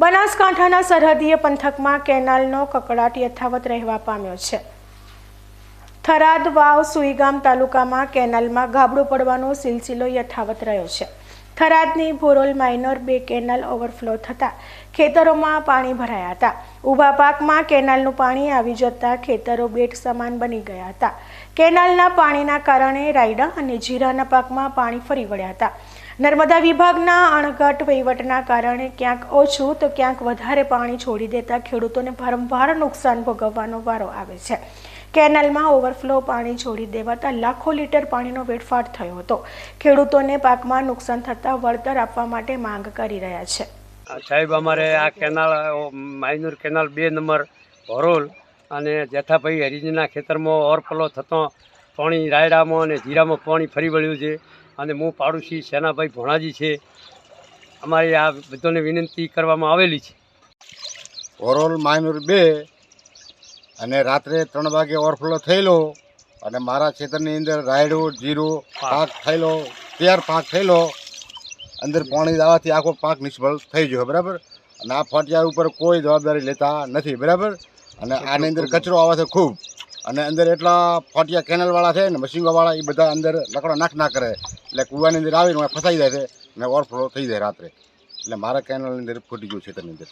બનાસકાંઠાના સરહદીય પંથકમાં કેનાલનો કકડાટ યથાવત રહેવા પામ્યો છે. થરાદ, વાવ, સુઈગામ તાલુકામાં કેનાલમાં ગાબડું પડવાનો સિલસિલો યથાવત રહ્યો છે. થરાદની ભોરોલ માઇનોર બે કેનાલ ઓવરફ્લો થતાં ખેતરોમાં પાણી ભરાયા હતા. ઊભા પાકમાં કેનાલનું પાણી આવી જતાં ખેતરો બેટ સમાન બની ગયા હતા. કેનાલના પાણીના કારણે રાયડા અને જીરાના પાકમાં પાણી ફરી વળ્યા હતા. નર્મદા વિભાગના અણઘટ વહીવટના કારણે ક્યાંક ઓછું તો ક્યાંક વધારે પાણી છોડી દેતા ખેડૂતોને વારંવાર નુકસાન ભોગવવાનો વારો આવે છે. કેનાલમાં ઓવરફ્લો પાણી છોડી દેવાતા લાખો લીટર પાણીનો વેડફાટ થયો હતો. ખેડૂતોને પાકમાં નુકસાન થતાં વળતર આપવા માટે માંગ કરી રહ્યા છે. સાહેબ, અમારે આ કેનાલ માયનુર કેનાલ બે નંબર ભરોલ અને જેઠાભાઈ હરિજીના ખેતરમાં ઓવરફ્લો થતો પાણી, રાયડામાં અને જીરામાં પાણી ફરી વળ્યું છે. અને હું પાડોશી સેનાભાઈ ભોણાજી છે, અમારી આ બધાને વિનંતી કરવામાં આવેલી છે. ઓરોલ માયનુર બે અને રાત્રે ત્રણ વાગે ઓવરફ્લો થયેલો અને મારા ખેતરની અંદર રાયડો, જીરો પાક થયેલો, તૈયાર પાક થયેલો, અંદર પાણી દાવાથી આખો પાક નિષ્ફળ થઈ ગયો, બરાબર? અને આ ફાટિયા ઉપર કોઈ જવાબદારી લેતા નથી, બરાબર? અને આની અંદર કચરો આવે છે ખૂબ અને અંદર એટલા ફાટિયા કેનલવાળા છે ને મશીનોવાળા એ બધા અંદર લકડો નાખ ના કરે. એટલે કૂવાની અંદર આવીને ફસાઈ જાય છે ને ઓવરફ્લો થઈ જાય રાત્રે. એટલે મારા કેનલની અંદર ફૂટી ગયું છે તેની અંદર.